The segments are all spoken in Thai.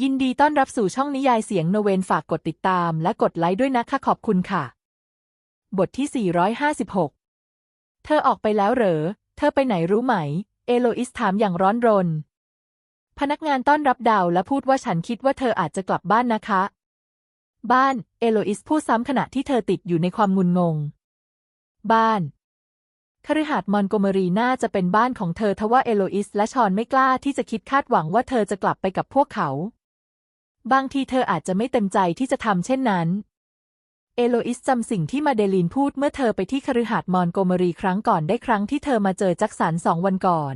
ยินดีต้อนรับสู่ช่องนิยายเสียงโนเวนฝากกดติดตามและกดไลค์ด้วยนะคะขอบคุณค่ะ บทที่ 456 เธอออกไปแล้วเหรอ เธอไปไหนรู้ไหม เอโลอิสถามอย่างร้อนรน พนักงานต้อนรับดาวและพูดว่าฉันคิดว่าเธออาจจะกลับบ้านนะคะ บ้าน เอโลอิสพูดซ้ำขณะที่เธอติดอยู่ในความงุนงง บ้านคฤหาสน์มอนโกเมรีน่าจะเป็นบ้านของเธอทว่าเอโลอิสและชอนไม่กล้าที่จะคิดคาดหวังว่าเธอจะกลับไปกับพวกเขา บางทีเธออาจจะไม่เต็มใจที่จะทำเช่นนั้น เอโลอิสจำสิ่งที่มาเดลีนพูดเมื่อเธอไปที่คฤหาสน์มอนโกเมรีครั้งก่อนได้ครั้งที่เธอมาเจอจ็คสันสองวันก่อน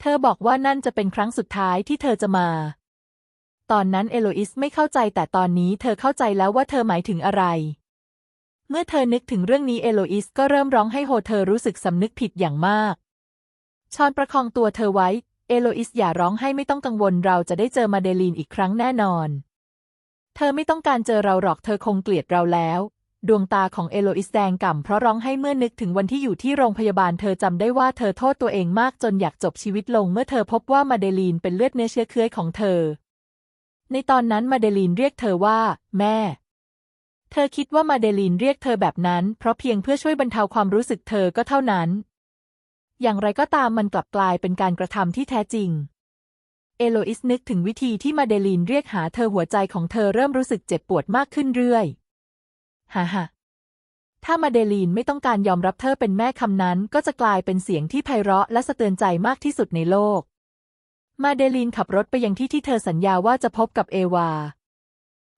เธอบอกว่านั่นจะเป็นครั้งสุดท้ายที่เธอจะมา ตอนนั้นเอโลอิสไม่เข้าใจแต่ตอนนี้เธอเข้าใจแล้วว่าเธอหมายถึงอะไร เมื่อเธอนึกถึงเรื่องนี้เอโลอิสก็เริ่มร้องให้โฮเธอรู้สึกสำนึกผิดอย่างมากชอนประคองตัวเธอไว้ เอโลอิสอย่าร้องให้ไม่ต้องกังวลเราจะได้เจอมาเดลีนอีกครั้งแน่นอน เธอไม่ต้องการเจอเราหรอกเธอคงเกลียดเราแล้ว ดวงตาของเอโลอิสแดงก่ำเพราะร้องให้เมื่อนึกถึงวันที่อยู่ที่โรงพยาบาลเธอจำได้ว่าเธอโทษตัวเองมากจนอยากจบชีวิตลงเมื่อเธอพบว่ามาเดลีนเป็นเลือดเนื้อเชื้อเคื้อของเธอ ในตอนนั้นมาเดลีนเรียกเธอว่า แม่ เธอคิดว่ามาเดลีนเรียกเธอแบบนั้น เพราะเพียงเพื่อช่วยบรรเทาความรู้สึกเธอก็เท่านั้น อย่างไรก็ตามมันกลับกลายเป็นการกระทำที่แท้จริง เอโลอิสนึกถึงวิธีที่มาเดลีนเรียกหาเธอหัวใจของเธอเริ่มรู้สึกเจ็บปวดมากขึ้นเรื่อยฮ่าฮ่าถ้ามาเดลีนไม่ต้องการยอมรับเธอเป็นแม่คำนั้น ก็จะกลายเป็นเสียงที่ไพเราะและสะเตือนใจมากที่สุดในโลก มาเดลีนขับรถไปยังที่ที่เธอสัญญาว่าจะพบกับเอวา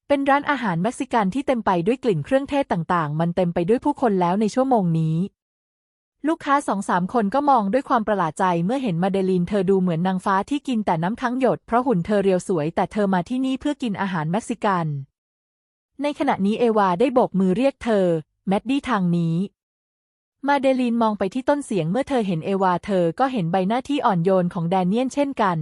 เป็นร้านอาหารเม็กซิกันที่เต็มไปด้วยกลิ่นเครื่องเทศต่างๆ มันเต็มไปด้วยผู้คนแล้วในชั่วโมงนี้ ลูกค้าสองสามคนก็มองด้วยความประหลาดใจเมื่อเห็นมาเดลีนเธอดูเหมือนนางฟ้าที่กินแต่น้ำค้างหยดเพราะหุ่นเธอเรียวสวยแต่เธอมาที่นี่เพื่อกินอาหารเม็กซิกัน ในขณะนี้เอวาได้โบกมือเรียกเธอ แมดดี้ทางนี้ มาเดลีนมองไปที่ต้นเสียงเมื่อเธอเห็นเอวาเธอก็เห็นใบหน้าที่อ่อนโยนของแดเนียนเช่นกัน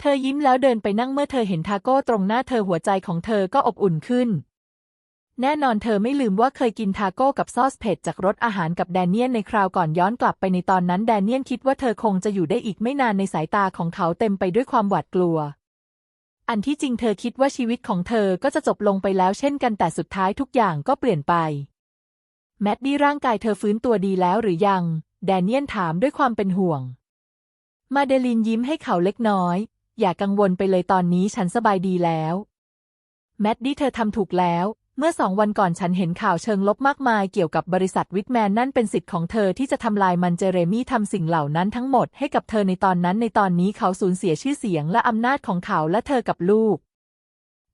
เธอยิ้มแล้วเดินไปนั่งเมื่อเธอเห็นทาโก้ตรงหน้าเธอหัวใจของเธอก็อบอุ่นขึ้น แน่นอนเธอไม่ลืมว่าเคยกินทาโก้กับซอสเผ็ดจากรสอาหารกับแดเนียนในคราวก่อนย้อนกลับไปในตอนนั้นแดเนียนคิดว่าเธอคงจะอยู่ได้อีกไม่นานในสายตาของเขาเต็มไปด้วยความหวาดกลัว อันที่จริงเธอคิดว่าชีวิตของเธอก็จะจบลงไปแล้วเช่นกันแต่สุดท้ายทุกอย่างก็เปลี่ยนไป แมดดี้ร่างกายเธอฟื้นตัวดีแล้วหรือยัง แดเนียนถามด้วยความเป็นห่วง มาเดลินยิ้มให้เขาเล็กน้อย อย่ากังวลไปเลยตอนนี้ฉันสบายดีแล้ว แมดดี้เธอทำถูกแล้ว เมื่อสองวันก่อนฉันเห็นข่าวเชิงลบมากมายเกี่ยวกับบริษัทวิทแมนนั่นเป็นสิทธิ์ของเธอที่จะทำลายมันเจเรมี่ทำสิ่งเหล่านั้นทั้งหมดให้กับเธอในตอนนั้นในตอนนี้เขาสูญเสียชื่อเสียงและอำนาจของเขาและเธอกับลูก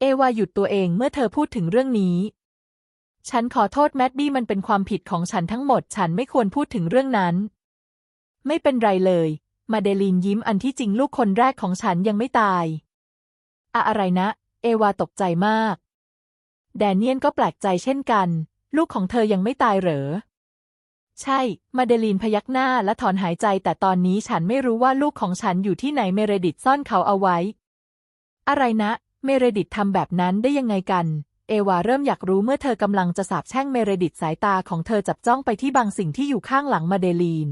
เอวาหยุดตัวเองเมื่อเธอพูดถึงเรื่องนี้ ฉันขอโทษแมดดี้มันเป็นความผิดของฉันทั้งหมด ฉันไม่ควรพูดถึงเรื่องนั้น ไม่เป็นไรเลย มาเดลีนยิ้มอันที่จริงลูกคนแรกของฉันยังไม่ตายอะอะไรนะ เอวาตกใจมาก แดเนียนก็แปลกใจเช่นกัน ลูกของเธอยังไม่ตายเหรอ ใช่ มาเดลีนพยักหน้าและถอนหายใจ แต่ตอนนี้ฉันไม่รู้ว่าลูกของฉันอยู่ที่ไหนเมเรดิตซ่อนเขาเอาไว้ อะไรนะ เมเรดิตทำแบบนั้นได้ยังไงกัน เอวาเริ่มอยากรู้เมื่อเธอกำลังจะสาบแช่งเมเรดิตสายตาของเธอจับจ้องไปที่บางสิ่งที่อยู่ข้างหลังมาเดลีน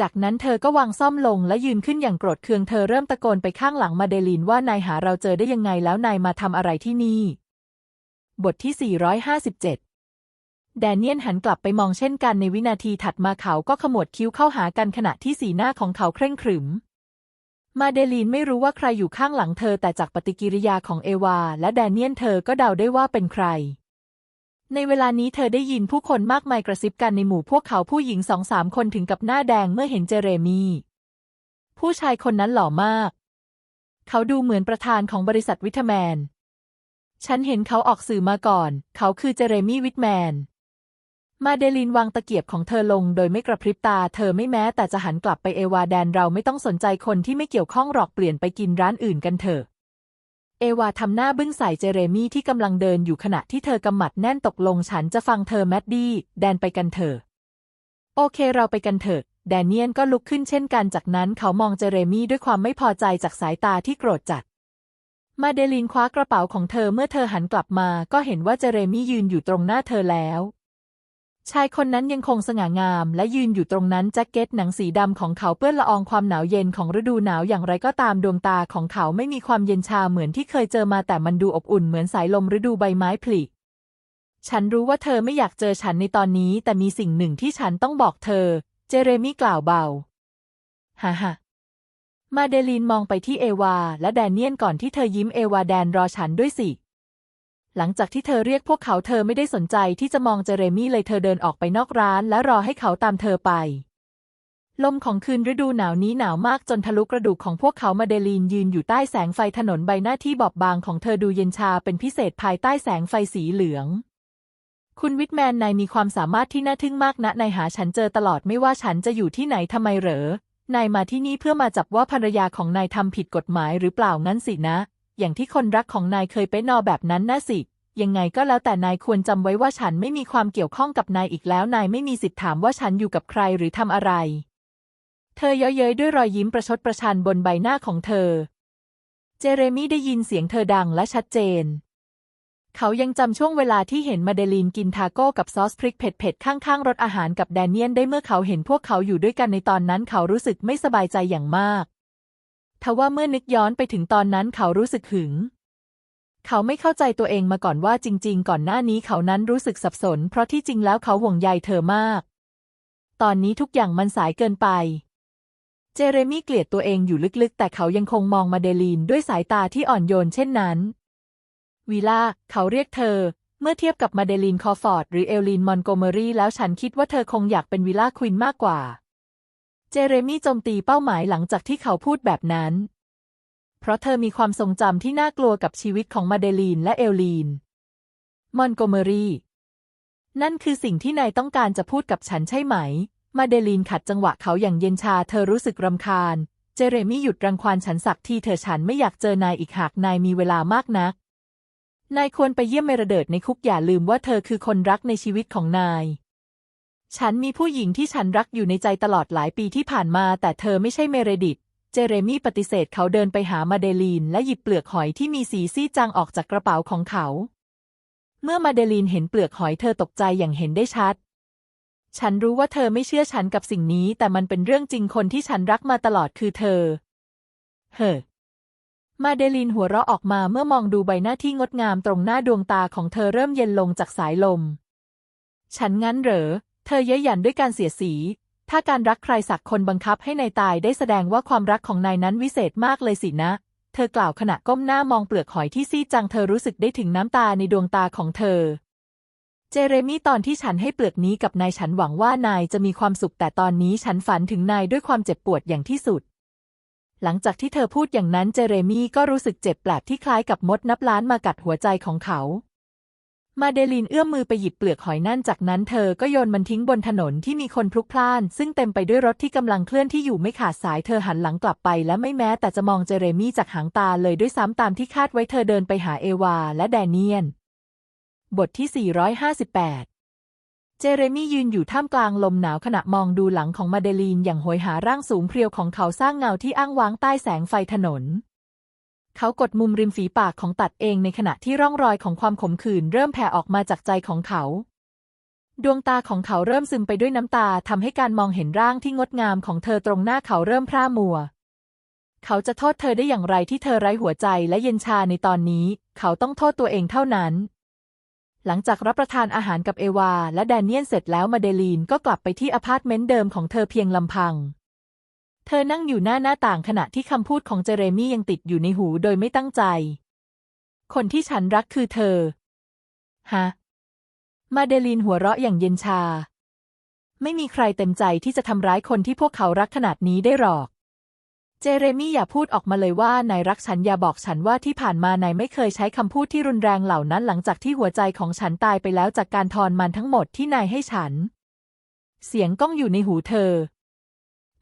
จากนั้นเธอก็วางซ่อมลงและยืนขึ้นอย่างโกรธเคืองเธอเริ่มตะโกนไปข้างหลังมาเดลีนว่านายหาเราเจอได้ยังไงแล้วนายมาทำอะไรที่นี่ บทที่ 457 แดเนียนหันกลับไปมองเช่นกันในวินาทีถัดมาเขาก็ขมวดคิ้วเข้าหากันขณะที่สีหน้าของเขาเคร่งขรึม มาเดลีนไม่รู้ว่าใครอยู่ข้างหลังเธอแต่จากปฏิกิริยาของเอวา และแดเนียนเธอก็เดาได้ว่าเป็นใคร ในเวลานี้เธอได้ยินผู้คนมากมายกระซิบกันในหมู่พวกเขาผู้หญิงสองสามคนถึงกับหน้าแดงเมื่อเห็นเจเรมี ผู้ชายคนนั้นหล่อมาก เขาดูเหมือนประธานของบริษัทวิทแมน ฉันเห็นเขาออกสื่อมาก่อน เขาคือเจเรมี่วิทแมน มาเดลินวางตะเกียบของเธอลงโดยไม่กระพริบตา เธอไม่แม้แต่จะหันกลับไปเอวาแดนเราไม่ต้องสนใจคนที่ไม่เกี่ยวข้องหรอกเปลี่ยนไปกินร้านอื่นกันเถอะ เอวาทำหน้าบึ้งใส่เจเรมี่ที่กำลังเดินอยู่ขณะที่เธอกำหมัดแน่นตกลงฉันจะฟังเธอแมดดี้แดนไปกันเถอะ โอเคเราไปกันเถอะแดเนียนก็ลุกขึ้นเช่นกันจากนั้นเขามองเจเรมี่ด้วยความไม่พอใจจากสายตาที่โกรธจัด มาเดลินคว้ากระเป๋าของเธอเมื่อเธอหันกลับมา ก็เห็นว่าเจเรมี่ยืนอยู่ตรงหน้าเธอแล้ว ชายคนนั้นยังคงสง่างาม และยืนอยู่ตรงนั้นแจ็คเก็ตหนังสีดำของเขาเปื้อนละอองความหนาวเย็นของฤดูหนาวอย่างไรก็ตามดวงตาของเขาไม่มีความเย็นชาเหมือนที่เคยเจอมาแต่มันดูอบอุ่นเหมือนสายลมฤดูใบไม้ผลิฉันรู้ว่าเธอไม่อยากเจอฉันในตอนนี้ แต่มีสิ่งหนึ่งที่ฉันต้องบอกเธอ เจเรมี่กล่าวเบา ฮ่าฮ่า มาเดลีนมองไปที่เอวา และแดเนียนก่อนที่เธอยิ้มเอวาแดนรอฉันด้วยสิ หลังจากที่เธอเรียกพวกเขาเธอไม่ได้สนใจที่จะมองเจเรมี่เลยเธอเดินออกไปนอกร้าน และรอให้เขาตามเธอไป ลมของคืนฤดูหนาวนี้หนาวมากจนทะลุกระดูกของพวกเขามาเดลีนยืนอยู่ใต้แสงไฟถนนใบหน้าที่บอบบางของเธอดูเย็นชาเป็นพิเศษภายใต้แสงไฟสีเหลืองคุณวิทแมนนายมีความสามารถที่น่าทึ่งมากนะนายหาฉันเจอตลอดไม่ว่าฉันจะอยู่ที่ไหนทำไมเหรอ นายมาที่นี่เพื่อมาจับว่าภรรยาของนายทำผิดกฎหมายหรือเปล่างั้นสินะ อย่างที่คนรักของนายเคยไปนอแบบนั้นน่ะสิ ยังไงก็แล้วแต่นายควรจำไว้ว่าฉันไม่มีความเกี่ยวข้องกับนายอีกแล้ว นายไม่มีสิทธิ์ถามว่าฉันอยู่กับใครหรือทำอะไร เธอเย้ยเย้ยด้วยรอยยิ้มประชดประชันบนใบหน้าของเธอ เจเรมี่ได้ยินเสียงเธอดังและชัดเจน เขายังจำช่วงเวลาที่เห็นมาเดลีนกินทาโก้กับซอสพริกเผ็ดๆข้างๆรถอาหารกับแดเนียนได้เมื่อเขาเห็นพวกเขาอยู่ด้วยกันในตอนนั้นเขารู้สึกไม่สบายใจอย่างมาก ทว่าเมื่อนึกย้อนไปถึงตอนนั้นเขารู้สึกหึง เขาไม่เข้าใจตัวเองมาก่อนว่าจริง ๆ ก่อนหน้านี้เขานั้นรู้สึกสับสน เพราะที่จริงแล้วเขาห่วงใยเธอมาก ตอนนี้ทุกอย่างมันสายเกินไป เจเรมี่เกลียดตัวเองอยู่ลึกๆ แต่เขายังคงมองมาเดลีนด้วยสายตาที่อ่อนโยนเช่นนั้น วีล่า เขาเรียกเธอ เมื่อเทียบกับมาเดลีนคอฟอร์ด หรือเอลลีนมอนโกเมอรี่แล้วฉันคิดว่าเธอคงอยากเป็นวิล่าควินมากกว่า เจเรมี่โจมตีเป้าหมายหลังจากที่เขาพูดแบบนั้น เพราะเธอมีความทรงจำที่น่ากลัวกับชีวิตของมาเดลีนและเอลลีน มอนโกเมอรี่ นั่นคือสิ่งที่นายต้องการจะพูดกับฉันใช่ไหม มาเดลีนขัดจังหวะเขาอย่างเย็นชา เธอรู้สึกรำคาญ เจเรมี่หยุดรังควานฉันสักทีเธอฉันไม่อยากเจอนายอีกหากนายมีเวลามากนัก นายควรไปเยี่ยมเมรเดิดในคุกอย่าลืมว่าเธอคือคนรักในชีวิตของนาย ฉันมีผู้หญิงที่ฉันรักอยู่ในใจตลอดหลายปีที่ผ่านมา แต่เธอไม่ใช่เมเรดิต เจเรมี่ปฏิเสธเขาเดินไปหามาเดลีน และหยิบเปลือกหอยที่มีสีซีดจางออกจากกระเป๋าของเขา เมื่อมาเดลีนเห็นเปลือกหอยเธอตกใจอย่างเห็นได้ชัด ฉันรู้ว่าเธอไม่เชื่อฉันกับสิ่งนี้ แต่มันเป็นเรื่องจริงคนที่ฉันรักมาตลอดคือเธอ เฮ้ มาเดลินหัวเราะออกมาเมื่อมองดูใบหน้าที่งดงามตรงหน้าดวงตาของเธอเริ่มเย็นลงจากสายลม ฉันงั้นเหรอ เธอเย้ยหยันด้วยการเสียสี ถ้าการรักใครสักคนบังคับให้นายตายได้แสดงว่าความรักของนายนั้นวิเศษมากเลยสินะ เธอกล่าวขณะก้มหน้ามองเปลือกหอยที่ซีดจังเธอรู้สึกได้ถึงน้ำตาในดวงตาของเธอ เจเรมี่ตอนที่ฉันให้เปลือกนี้กับนายฉันหวังว่านายจะมีความสุขแต่ตอนนี้ฉันฝันถึงนายด้วยความเจ็บปวดอย่างที่สุด หลังจากที่เธอพูดอย่างนั้นเจเรมี่ก็รู้สึกเจ็บแปลบที่คล้ายกับมดนับล้านมากัดหัวใจของเขา มาเดลินเอื้อมมือไปหยิบเปลือกหอยนั่นจากนั้นเธอก็โยนมันทิ้งบนถนนที่มีคนพลุกพล่าน ซึ่งเต็มไปด้วยรถที่กำลังเคลื่อนที่อยู่ไม่ขาดสายเธอหันหลังกลับไป และไม่แม้แต่จะมองเจเรมี่จากหางตาเลยด้วยซ้ำตามที่คาดไว้เธอเดินไปหาเอวาและแดเนียน บทที่ 458 เจเรมี่ยืนอยู่ท่ามกลางลมหนาวขณะมองดูหลังของมาเดลีนอย่างโหยหาร่างสูงเพรียวของเขาสร้างเงาที่อ้างว้างใต้แสงไฟถนน เขากดมุมริมฝีปากของตัดเองในขณะที่ร่องรอยของความขมขื่นเริ่มแผ่ออกมาจากใจของเขา ดวงตาของเขาเริ่มซึมไปด้วยน้ำตาทำให้การมองเห็นร่างที่งดงามของเธอตรงหน้าเขาเริ่มพร่ามัว เขาจะโทษเธอได้อย่างไรที่เธอไร้หัวใจและเย็นชาในตอนนี้ เขาต้องโทษตัวเองเท่านั้น หลังจากรับประทานอาหารกับเอวา และแดเนียนเสร็จแล้วมาเดลีนก็กลับไปที่อพาร์ตเมนต์เดิมของเธอเพียงลำพัง เธอนั่งอยู่หน้าหน้าต่างขณะที่คำพูดของเจเรมี่ยังติดอยู่ในหูโดยไม่ตั้งใจ คนที่ฉันรักคือเธอ ฮะ มาเดลีนหัวเราะอย่างเย็นชา ไม่มีใครเต็มใจที่จะทำร้ายคนที่พวกเขารักขนาดนี้ได้หรอก เจเรมี่อย่าพูดออกมาเลยว่านายรักฉันอย่าบอกฉันว่าที่ผ่านมานายไม่เคยใช้คำพูดที่รุนแรงเหล่านั้นหลังจากที่หัวใจของฉันตายไปแล้วจากการทอนมันทั้งหมดที่นายให้ฉัน เสียงก้องอยู่ในหูเธอ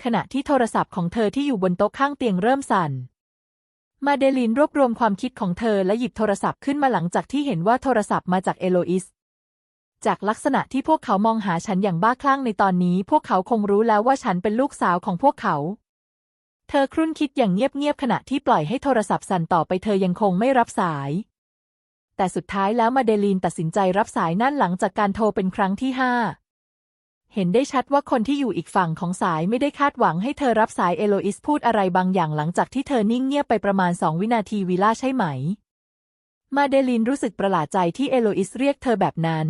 ขณะที่โทรศัพท์ของเธอที่อยู่บนโต๊ะข้างเตียงเริ่มสั่น มาเดลินรวบรวมความคิดของเธอและหยิบโทรศัพท์ขึ้นมาหลังจากที่เห็นว่าโทรศัพท์มาจากเอโลอิสจากลักษณะที่พวกเขามองหาฉันอย่างบ้าคลั่งในตอนนี้ พวกเขาคงรู้แล้วว่าฉันเป็นลูกสาวของพวกเขา เธอครุ่นคิดอย่างเงียบๆขณะที่ปล่อยให้โทรศัพท์สั่นต่อไปเธอยังคงไม่รับสาย แต่สุดท้ายแล้วมาเดลีนตัดสินใจรับสายนั่นหลังจากการโทรเป็นครั้งที่ห้าเห็นได้ชัดว่าคนที่อยู่อีกฝั่งของสายไม่ได้คาดหวังให้เธอรับสายเอโลอิสพูดอะไรบางอย่างหลังจากที่เธอนิ่งเงียบไปประมาณสองวินาทีวิล่าใช่ไหม มาเดลินรู้สึกประหลาดใจที่เอโลอิสเรียกเธอแบบนั้น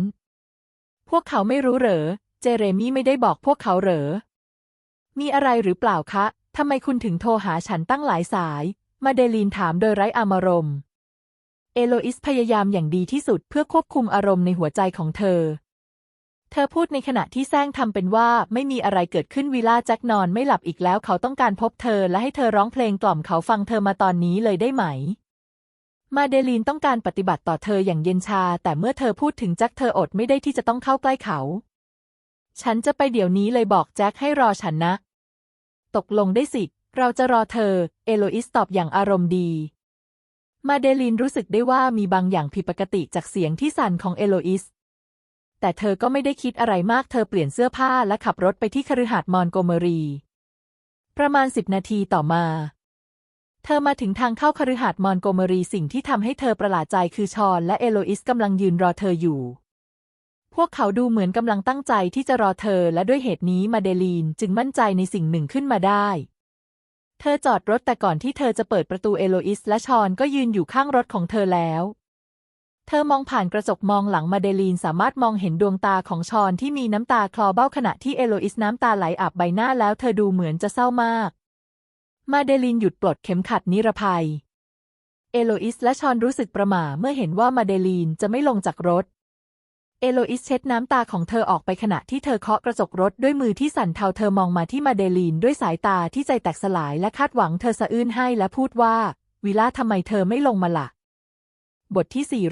พวกเขาไม่รู้เหรอ เจเรมี่ไม่ได้บอกพวกเขาเหรอ มีอะไรหรือเปล่าคะ ทำไมคุณถึงโทรหาฉันตั้งหลายสาย มาเดลีนถามโดยไร้อารมณ์เอโลอิสพยายามอย่างดีที่สุดเพื่อควบคุมอารมณ์ในหัวใจของเธอ เธอพูดในขณะที่แซงทำเป็นว่าไม่มีอะไรเกิดขึ้นวิลาแจ็คนอนไม่หลับอีกแล้วเขาต้องการพบเธอและให้เธอร้องเพลงกล่อมเขาฟังเธอมาตอนนี้เลยได้ไหม มาเดลีนต้องการปฏิบัติต่อเธออย่างเย็นชา แต่เมื่อเธอพูดถึงแจ็คเธออดไม่ได้ที่จะต้องเข้าใกล้เขา ฉันจะไปเดี๋ยวนี้เลยบอกแจ็คให้รอฉันนะ ตกลงได้สิ เราจะรอเธอ เอโลอิสตอบอย่างอารมณ์ดี มาเดลีนรู้สึกได้ว่ามีบางอย่างผิดปกติจากเสียงที่สั่นของเอโลอิส แต่เธอก็ไม่ได้คิดอะไรมาก เธอเปลี่ยนเสื้อผ้าและขับรถไปที่คฤหาสน์มอนโกเมรี ประมาณสิบนาทีต่อมาเธอมาถึงทางเข้าคฤหาสน์มอนโกเมรีสิ่งที่ทำให้เธอประหลาดใจคือชอนและเอโลอิสกำลังยืนรอเธออยู่ พวกเขาดูเหมือนกำลังตั้งใจที่จะรอเธอและด้วยเหตุนี้มาเดลีนจึงมั่นใจในสิ่งหนึ่งขึ้นมาได้ เธอจอดรถแต่ก่อนที่เธอจะเปิดประตูเอโลอิสและชอนก็ยืนอยู่ข้างรถของเธอแล้ว เธอมองผ่านกระจกมองหลังมาเดลีนสามารถมองเห็นดวงตาของชอนที่มีน้ำตาคลอเบ้าขณะที่เอโลอิสน้ำตาไหลอาบใบหน้าแล้วเธอดูเหมือนจะเศร้ามาก มาเดลีนหยุดปลดเข็มขัดนิรภัย เอโลอิสและชอนรู้สึกประหม่าเมื่อเห็นว่ามาเดลีนจะไม่ลงจากรถ เอโลอิสเช็ดน้ำตาของเธอออกไปขณะที่เธอเคาะกระจกรถด้วยมือที่สั่นเทาเธอมองมาที่มาเดลีนด้วยสายตาที่ใจแตกสลายและคาดหวังเธอสะอื้นให้และพูดว่า วิล่าทำไมเธอไม่ลงมาละ่ะ บทที่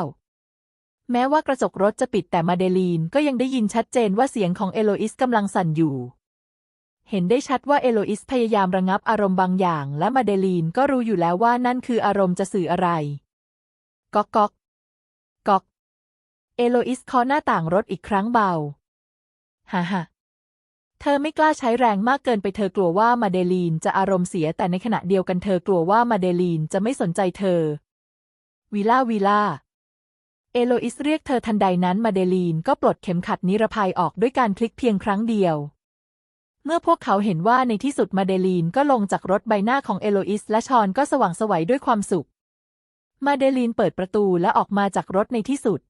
459 แม้ว่ากระจกรถจะปิดแต่มาเดลีนก็ยังได้ยินชัดเจนว่าเสียงของเอโลอิสกำลังสั่นอยู่เห็นได้ชัดว่าเอโลอิสพยายามระงับอารมณ์บางอย่าง และมาเดลีนก็รู้อยู่แล้วว่านั่นคืออารมณ์จะสื่ออะไร ก๊กก๊อกก๊อก เอโลอิสเคาะหน้าต่างรถอีกครั้งเบา ฮ่าฮ่าเธอไม่กล้าใช้แรงมากเกินไปเธอกลัวว่ามาเดลีนจะอารมณ์เสียแต่ในขณะเดียวกันเธอกลัวว่ามาเดลีนจะไม่สนใจเธอ วิล่าวิล่า เอโลอิสเรียกเธอทันใดนั้นมาเดลีนก็ปลดเข็มขัดนิรภัยออกด้วยการคลิกเพียงครั้งเดียว เมื่อพวกเขาเห็นว่าในที่สุดมาเดลีนก็ลงจากรถใบหน้าของเอโลอิสและชอนก็สว่างสวัยด้วยความสุข มาเดลีนเปิดประตูและออกมาจากรถในที่สุด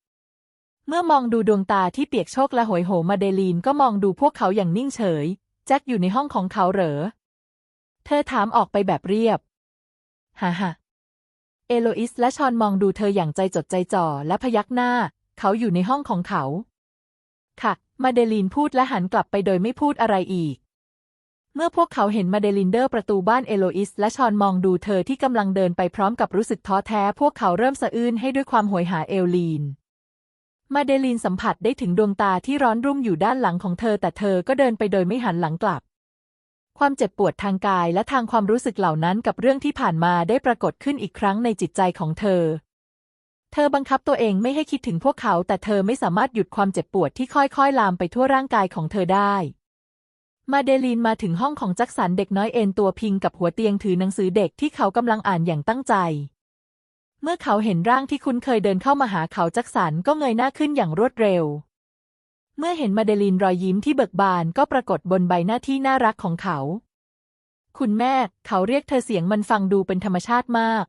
เมื่อมองดูดวงตาที่เปียกโชกและโหยโหมมาเดลีนก็มองดูพวกเขาอย่างนิ่งเฉย แจ็คอยู่ในห้องของเขาเหรอ เธอถามออกไปแบบเรียบ ฮ่าฮ่าเอโลอิสและชอนมองดูเธออย่างใจจดใจจ่อและพยักหน้า เขาอยู่ในห้องของเขา ค่ะ มาเดลีนพูดและหันกลับไปโดยไม่พูดอะไรอีก เมื่อพวกเขาเห็นมาเดลินเดอร์ประตูบ้านเอโลอิสและชอนมองดูเธอที่กำลังเดินไปพร้อมกับรู้สึกท้อแท้ พวกเขาเริ่มสะอื้นให้ด้วยความโหยหาเอลลีน มาเดลีนสัมผัสได้ถึงดวงตาที่ร้อนรุ่มอยู่ด้านหลังของเธอ แต่เธอก็เดินไปโดยไม่หันหลังกลับ ความเจ็บปวดทางกายและทางความรู้สึกเหล่านั้นกับเรื่องที่ผ่านมาได้ปรากฏขึ้นอีกครั้งในจิตใจของเธอ เธอบังคับตัวเองไม่ให้คิดถึงพวกเขา แต่เธอไม่สามารถหยุดความเจ็บปวดที่ค่อยๆ ลามไปทั่วร่างกายของเธอได้มาเดลีนมาถึงห้องของแจ็คสันเด็กน้อยเอ็นตัวพิงกับหัวเตียงถือหนังสือเด็กที่เขากำลังอ่านอย่างตั้งใจ เมื่อเขาเห็นร่างที่คุ้นเคยเดินเข้ามาหาเขาจ็คสันก็เงยหน้าขึ้นอย่างรวดเร็ว เมื่อเห็นมาเดลีนรอยยิ้มที่เบิกบานก็ปรากฏบนใบหน้าที่น่ารักของเขา คุณแม่ เขาเรียกเธอเสียงมันฟังดูเป็นธรรมชาติมาก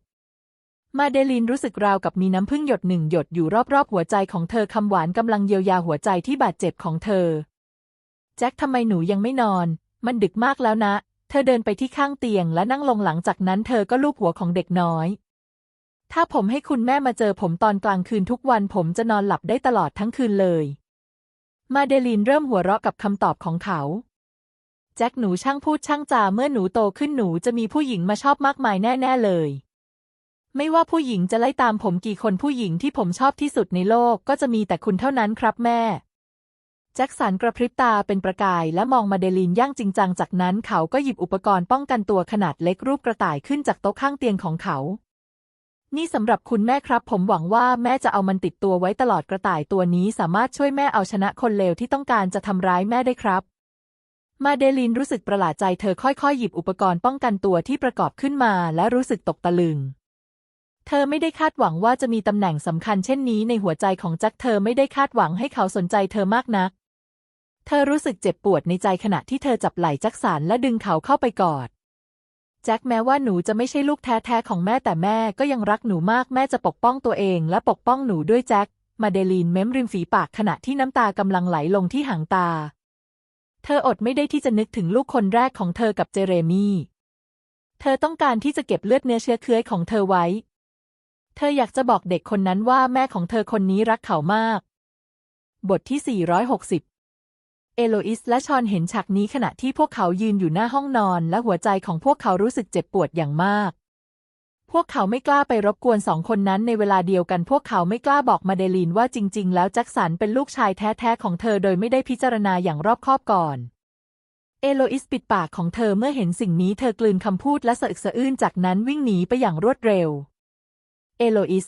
มาเดลีนรู้สึกราวกับมีน้ำพึ่งหยดหนึ่งหยดอยู่รอบๆหัวใจของเธอคำหวานกำลังเยียวยาหัวใจที่บาดเจ็บของเธอ แจ็คทำไมหนูยังไม่นอน มันดึกมากแล้วนะ เธอเดินไปที่ข้างเตียงและนั่งลงหลังจากนั้นเธอก็ลูบหัวของเด็กน้อย ถ้าผมให้คุณแม่มาเจอผมตอนกลางคืนทุกวันผมจะนอนหลับได้ตลอดทั้งคืนเลย มาเดลีนเริ่มหัวเราะกับคำตอบของเขา แจ็คหนูช่างพูดช่างจาเมื่อหนูโตขึ้นหนูจะมีผู้หญิงมาชอบมากมายแน่ ๆ เลย ไม่ว่าผู้หญิงจะไล่ตามผมกี่คนผู้หญิงที่ผมชอบที่สุดในโลกก็จะมีแต่คุณเท่านั้นครับแม่แจ็คสันกระพริบตาเป็นประกายและมองมาเดลีนย่างจริงจังจากนั้นเขาก็หยิบอุปกรณ์ป้องกันตัวขนาดเล็กรูปกระต่ายขึ้นจากโต๊ะข้างเตียงของเขา นี่สำหรับคุณแม่ครับ ผมหวังว่าแม่จะเอามันติดตัวไว้ตลอดกระต่ายตัวนี้สามารถช่วยแม่เอาชนะคนเลวที่ต้องการจะทำร้ายแม่ได้ครับ มาเดลีนรู้สึกประหลาดใจเธอค่อยๆ หยิบอุปกรณ์ป้องกันตัวที่ประกอบขึ้นมาและรู้สึกตกตะลึง เธอไม่ได้คาดหวังว่าจะมีตำแหน่งสำคัญเช่นนี้ในหัวใจของแจ็คเธอไม่ได้คาดหวังให้เขาสนใจเธอมากนัก เธอรู้สึกเจ็บปวดในใจขณะที่เธอจับไหล่แจ็คสันและดึงเขาเข้าไปกอด แจ็คแม้ว่าหนูจะไม่ใช่ลูกแท้ๆของแม่แต่แม่ก็ยังรักหนูมากแม่จะปกป้องตัวเองและปกป้องหนูด้วยแจ็คมาเดลีนเม้มริมฝีปากขณะที่น้ำตากำลังไหลลงที่หางตา เธออดไม่ได้ที่จะนึกถึงลูกคนแรกของเธอกับเจเรมี่เธอต้องการที่จะเก็บเลือดเนื้อเชื้อเคื้อยของเธอไว้ เธออยากจะบอกเด็กคนนั้นว่าแม่ของเธอคนนี้รักเขามาก บทที่ 460 เอโลอิสและชอนเห็นฉากนี้ขณะที่พวกเขายืนอยู่หน้าห้องนอน และหัวใจของพวกเขารู้สึกเจ็บปวดอย่างมาก พวกเขาไม่กล้าไปรบกวนสองคนนั้นในเวลาเดียวกัน พวกเขาไม่กล้าบอกมาเดลีนว่าจริง ๆ แล้วแจ็คสันเป็นลูกชายแท้ ๆ ของเธอโดยไม่ได้พิจารณาอย่างรอบคอบก่อน เอโลอิสปิดปากของเธอเมื่อเห็นสิ่งนี้เธอกลืนคำพูดและสะอึกสะอื้นจากนั้นวิ่งหนีไปอย่างรวดเร็ว เอโลอิส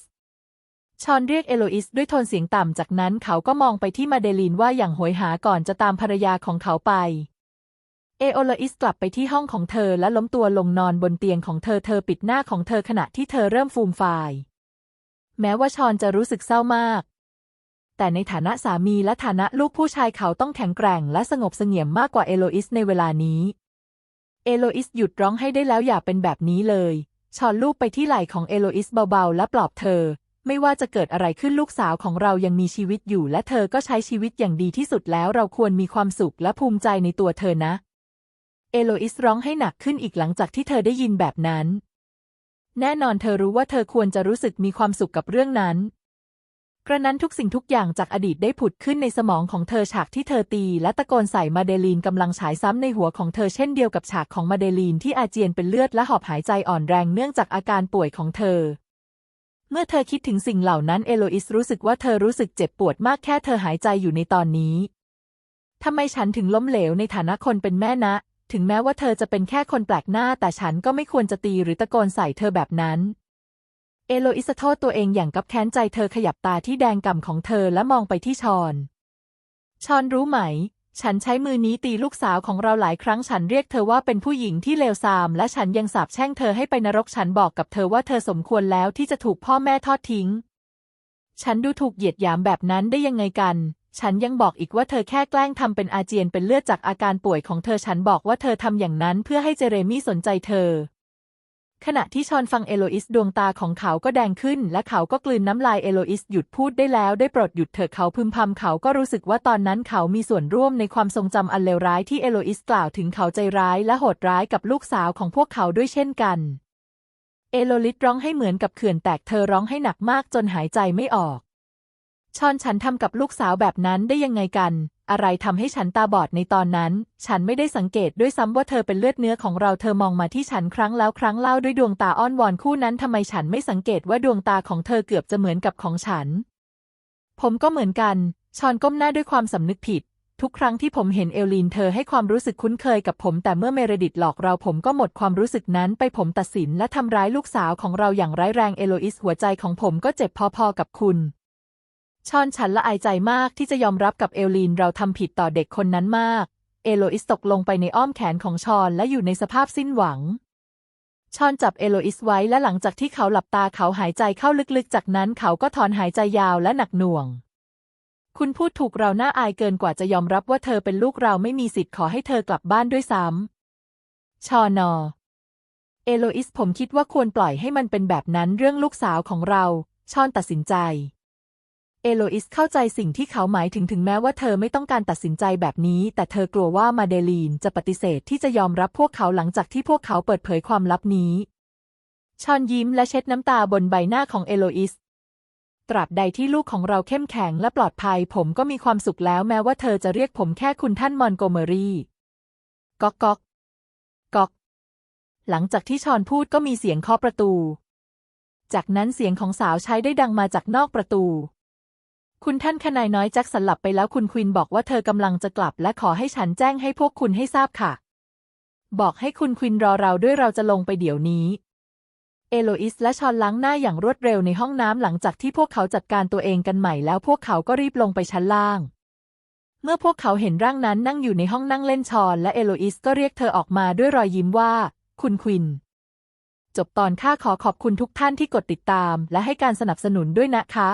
ชอนเรียกเอโลอิสด้วยโทนเสียงต่ำ จากนั้นเขาก็มองไปที่มาเดลีนว่าอย่างโหยหาก่อนจะตามภรรยาของเขาไป เอโอลอิสกลับไปที่ห้องของเธอและล้มตัวลงนอนบนเตียงของเธอเธอปิดหน้าของเธอขณะที่เธอเริ่มฟูมฟาย แม้ว่าชอนจะรู้สึกเศร้ามาก แต่ในฐานะสามีและฐานะลูกผู้ชายเขาต้องแข็งแกร่งและสงบเสงี่ยมมากกว่าเอโลอิสในเวลานี้ เอโลอิสหยุดร้องให้ได้แล้วอย่าเป็นแบบนี้เลย ชอนลูบไปที่ไหล่ของเอโลอิสเบาๆและปลอบเธอ ไม่ว่าจะเกิดอะไรขึ้นลูกสาวของเรายังมีชีวิตอยู่ และเธอก็ใช้ชีวิตอย่างดีที่สุดแล้วเราควรมีความสุขและภูมิใจในตัวเธอนะ เอโลอิสร้องให้หนักขึ้นอีกหลังจากที่เธอได้ยินแบบนั้น แน่นอนเธอรู้ว่าเธอควรจะรู้สึกมีความสุขกับเรื่องนั้น กระนั้นทุกสิ่งทุกอย่างจากอดีตได้ผุดขึ้นในสมองของเธอฉากที่เธอตี และตะโกนใส่มาเดลีนกำลังฉายซ้ำในหัวของเธอเช่นเดียวกับฉากของมาเดลีนที่อาเจียนเป็นเลือดและหอบหายใจอ่อนแรงเนื่องจากอาการป่วยของเธอ เมื่อเธอคิดถึงสิ่งเหล่านั้นเอโลอิสรู้สึกว่าเธอรู้สึกเจ็บปวดมากแค่เธอหายใจอยู่ในตอนนี้ทำไมฉันถึงล้มเหลวในฐานะคนเป็นแม่นะ ถึงแม้ว่าเธอจะเป็นแค่คนแปลกหน้า แต่ฉันก็ไม่ควรจะตีหรือตะโกนใส่เธอแบบนั้น เอโลอิสโทษตัวเองอย่างกับแค้นใจเธอขยับตาที่แดงก่ำของเธอและมองไปที่ชอน ชอนรู้ไหม ฉันใช้มือนี้ตีลูกสาวของเราหลายครั้งฉันเรียกเธอว่าเป็นผู้หญิงที่เลวทราม และฉันยังสาปแช่งเธอให้ไปนรกฉันบอกกับเธอว่าเธอสมควรแล้วที่จะถูกพ่อแม่ทอดทิ้ง ฉันดูถูกเหยียดหยามแบบนั้นได้ยังไงกัน ฉันยังบอกอีกว่าเธอแค่แกล้งทำเป็นอาเจียนเป็นเลือดจากอาการป่วยของเธอฉันบอกว่าเธอทำอย่างนั้นเพื่อให้เจเรมี่สนใจเธอ ขณะที่ชอนฟังเอโลอิสดวงตาของเขาก็แดงขึ้น และเขาก็กลืนน้ำลายเอโลอิสหยุดพูดได้แล้วได้โปรดหยุดเถอะเขาพึมพำเขาก็รู้สึกว่าตอนนั้นเขามีส่วนร่วมในความทรงจำอันเลวร้ายที่เอโลอิสกล่าวถึงเขาใจร้ายและโหดร้ายกับลูกสาวของพวกเขาด้วยเช่นกันเอโลลิสร้องให้เหมือนกับเขื่อนแตกเธอร้องให้หนักมากจนหายใจไม่ออก ชอนฉันทำกับลูกสาวแบบนั้นได้ยังไงกัน อะไรทำให้ฉันตาบอดในตอนนั้น ฉันไม่ได้สังเกตด้วยซ้ำว่าเธอเป็นเลือดเนื้อของเราเธอมองมาที่ฉันครั้งแล้วครั้งเล่าด้วยดวงตาอ้อนวอนคู่นั้นทำไมฉันไม่สังเกตว่าดวงตาของเธอเกือบจะเหมือนกับของฉัน ผมก็เหมือนกันชอนก้มหน้าด้วยความสำนึกผิด ทุกครั้งที่ผมเห็นเอลลีนเธอให้ความรู้สึกคุ้นเคยกับผม แต่เมื่อเมรดิตหลอกเราผมก็หมดความรู้สึกนั้นไปผมตัดสินและทำร้ายลูกสาวของเราอย่างร้ายแรงเอโลอิสหัวใจของผมก็เจ็บพอๆกับคุณ ชอนฉันละอายใจมากที่จะยอมรับกับเอลลีนเราทำผิดต่อเด็กคนนั้นมาก เอโลอิสตกลงไปในอ้อมแขนของชอนและอยู่ในสภาพสิ้นหวัง ชอนจับเอโลอิสไว้และหลังจากที่เขาหลับตาเขาหายใจเข้าลึกๆ จากนั้นเขาก็ถอนหายใจยาวและหนักหน่วง คุณพูดถูกเราหน้าอายเกินกว่าจะยอมรับว่าเธอเป็นลูกเราไม่มีสิทธิ์ขอให้เธอกลับบ้านด้วยซ้ำ ชอนอ เอโลอิสผมคิดว่าควรปล่อยให้มันเป็นแบบนั้นเรื่องลูกสาวของเรา ชอนตัดสินใจ เอโลอิสเข้าใจสิ่งที่เขาหมายถึงถึงแม้ว่าเธอไม่ต้องการตัดสินใจแบบนี้ แต่เธอกลัวว่ามาเดลีนจะปฏิเสธที่จะยอมรับพวกเขาหลังจากที่พวกเขาเปิดเผยความลับนี้ ชอนยิ้มและเช็ดน้ำตาบนใบหน้าของเอโลอิส ตราบใดที่ลูกของเราเข้มแข็งและปลอดภัย ผมก็มีความสุขแล้วแม้ว่าเธอจะเรียกผมแค่คุณท่านมอนโกเมอรี่ ก๊อกก๊อกก๊อก หลังจากที่ชอนพูดก็มีเสียงเคาะประตู จากนั้นเสียงของสาวใช้ได้ดังมาจากนอกประตู คุณท่านขนายน้อยแจ็คสันหลับไปแล้วคุณควินบอกว่าเธอกำลังจะกลับ และขอให้ฉันแจ้งให้พวกคุณให้ทราบค่ะ บอกให้คุณควินรอเราด้วยเราจะลงไปเดี๋ยวนี้ เอโลอิสและชอนล้างหน้าอย่างรวดเร็วในห้องน้ำหลังจากที่พวกเขาจัดการตัวเองกันใหม่แล้วพวกเขาก็รีบลงไปชั้นล่าง เมื่อพวกเขาเห็นร่างนั้นนั่งอยู่ในห้องนั่งเล่นชอนและเอโลอิสก็เรียกเธอออกมาด้วยรอยยิ้มว่า คุณควินจบตอนค่าขอขอบคุณทุกท่านที่กดติดตาม และให้การสนับสนุนด้วยนะคะ